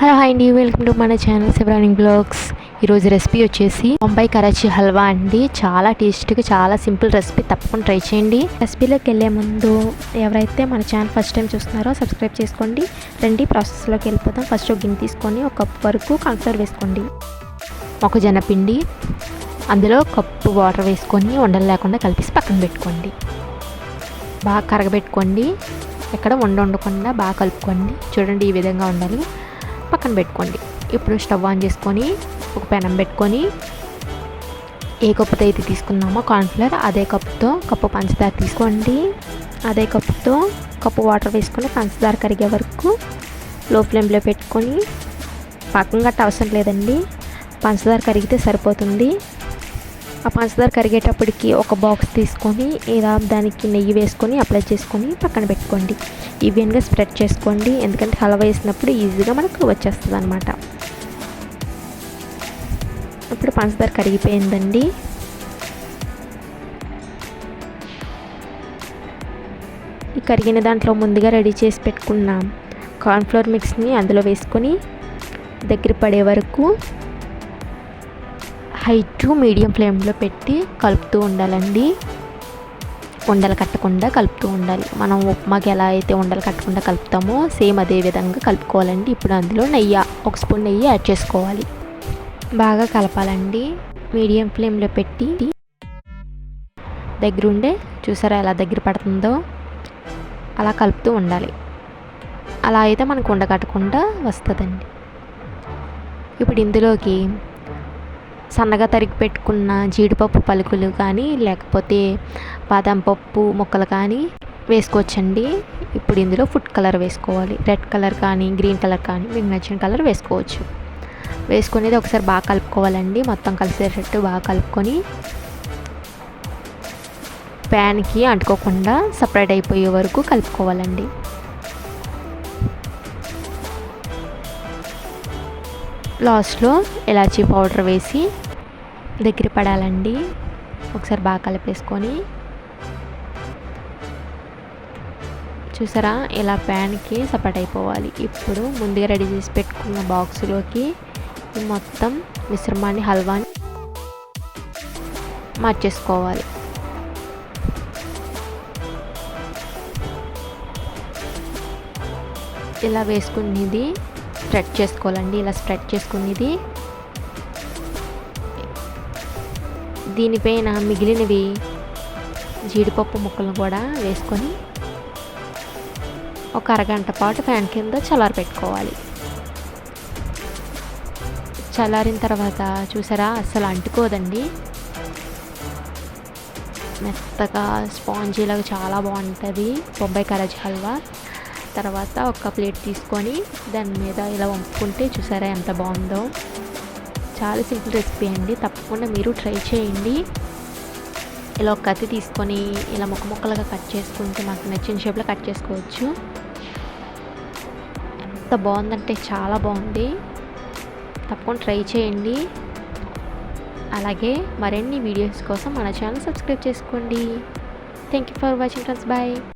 Hello hi అండి welcome to మన channel Shivarani blogs ఈరోజు రెసిపీ వచ్చేసి బొంబాయి కరాచీ హల్వా అండి. చాలా టేస్ట్గా చాలా సింపుల్ రెసిపీ తప్పకుండా ట్రై చేయండి. రెసిపీలోకి వెళ్ళే ముందు ఎవరైతే మన ఛానల్ ఫస్ట్ టైం చూస్తున్నారో సబ్స్క్రైబ్ చేసుకోండి. రండి ప్రాసెస్లోకి వెళ్ళిపోతాం ఫస్ట్ ఒక గిన్నె తీసుకొని ఒక కప్ వరకు కాన్ఫ్లవర్ వేసుకోండి. మొక్కజొన్న పిండి అందులో కప్పు వాటర్ వేసుకొని ఉండలు లేకుండా కలిపేసి పక్కన పెట్టుకోండి. బాగా కరగబెట్టుకోండి. ఎక్కడ వండ ఉండకుండా బాగా కలుపుకోండి. చూడండి ఈ విధంగా ఉండాలి. పక్కన పెట్టుకోండి. ఇప్పుడు స్టవ్ ఆన్ చేసుకొని ఒక పెనం పెట్టుకొని ఏ కప్పుతో అయితే తీసుకున్నామో కార్న్ఫ్లవర్ అదే కప్పుతో కప్పు పంచదార తీసుకోండి. అదే కప్పుతో కప్పు వాటర్ వేసుకొని పంచదార కరిగే వరకు లో ఫ్లేమ్లో పెట్టుకొని పక్కన గట్ట అవసరం లేదండి. పంచదార కరిగితే సరిపోతుంది. ఆ పంచదార కరిగేటప్పటికి ఒక బాక్స్ తీసుకొని ఇలా దానికి నెయ్యి వేసుకొని అప్లై చేసుకొని పక్కన పెట్టుకోండి. ఈవెన్గా స్ప్రెడ్ చేసుకోండి. ఎందుకంటే హల్వా వేసినప్పుడు ఈజీగా మనకు వచ్చేస్తుంది అనమాట ఇప్పుడు పంచదార కరిగిపోయిందండి. ఈ కరిగిన దాంట్లో ముందుగా రెడీ చేసి పెట్టుకున్న కార్న్ఫ్లోర్ మిక్స్ని అందులో వేసుకొని దగ్గర పడే వరకు హై టు మీడియం ఫ్లేమ్లో పెట్టి కలుపుతూ ఉండాలండి. ఉండలు కట్టకుండా కలుపుతూ ఉండాలి. మనం ఉప్మాకి ఎలా అయితే ఉండలు కట్టకుండా కలుపుతామో సేమ్ అదే విధంగా కలుపుకోవాలండి. ఇప్పుడు అందులో నెయ్యి ఒక స్పూన్ నెయ్యి యాడ్ చేసుకోవాలి. బాగా కలపాలండి. మీడియం ఫ్లేమ్లో పెట్టి దగ్గరుండే చూసారా ఎలా దగ్గర పడుతుందో? అలా కలుపుతూ ఉండాలి. అలా అయితే మనకు ఉండకట్టకుండా వస్తుందండి. ఇప్పుడు ఇందులోకి సన్నగా తరిగి పెట్టుకున్న జీడిపప్పు పలుకులు కానీ లేకపోతే బాదం పప్పు ముక్కలు కానీ వేసుకోవచ్చండి. ఇప్పుడు ఇందులో ఫుడ్ కలర్ వేసుకోవాలి. రెడ్ కలర్ కానీ గ్రీన్ కలర్ కానీ మీకు నచ్చిన కలర్ వేసుకోవచ్చు. వేసుకునేది ఒకసారి బాగా కలుపుకోవాలండి. మొత్తం కలిసేటట్టు బాగా కలుపుకొని ప్యాన్కి అంటుకోకుండా సపరేట్ అయిపోయే వరకు కలుపుకోవాలండి. లాస్ట్లో ఇలాచీ పౌడర్ వేసి దగ్గర పడాలండి. ఒకసారి బాగా కలిపేసుకొని. చూసారా? ఇలా ప్యాన్కి సపరేట్ అయిపోవాలి. ఇప్పుడు ముందుగా రెడీ చేసి పెట్టుకున్న బాక్స్లోకి మొత్తం మిశ్రమాన్ని హల్వాని మార్చేసుకోవాలి. ఇలా వేసుకునేది స్ప్రెడ్ చేసుకోవాలండి. ఇలా స్ప్రెడ్ చేసుకునేది. దీనిపైన మిగిలినవి జీడిపప్పు ముక్కలను కూడా వేసుకొని ఒక అరగంట పాటు ఫ్యాన్ కింద చల్లారి పెట్టుకోవాలి. చల్లారిన తర్వాత చూసారా? అస్సలు అంటుకోదండి. మెత్తగా స్పాంజీలాగా చాలా బాగుంటుంది. బొంబాయి కరాజీ హల్వా. తర్వాత ఒక ప్లేట్ తీసుకొని దాని మీద ఇలా వంపుకుంటే చూసారా ఎంత బాగుందో. చాలా సింపుల్ రెసిపీ అండి. తప్పకుండా మీరు ట్రై చేయండి. ఇలా ఒక కత్తి తీసుకొని ఇలా ముక్క ముక్కలుగా కట్ చేసుకుంటే మాకు నచ్చిన షేప్లో కట్ చేసుకోవచ్చు. ఎంత బాగుందంటే చాలా బాగుంది. తప్పకుండా ట్రై చేయండి. అలాగే మరిన్ని వీడియోస్ కోసం మన ఛానల్ సబ్స్క్రైబ్ చేసుకోండి. Thank you for watching friends bye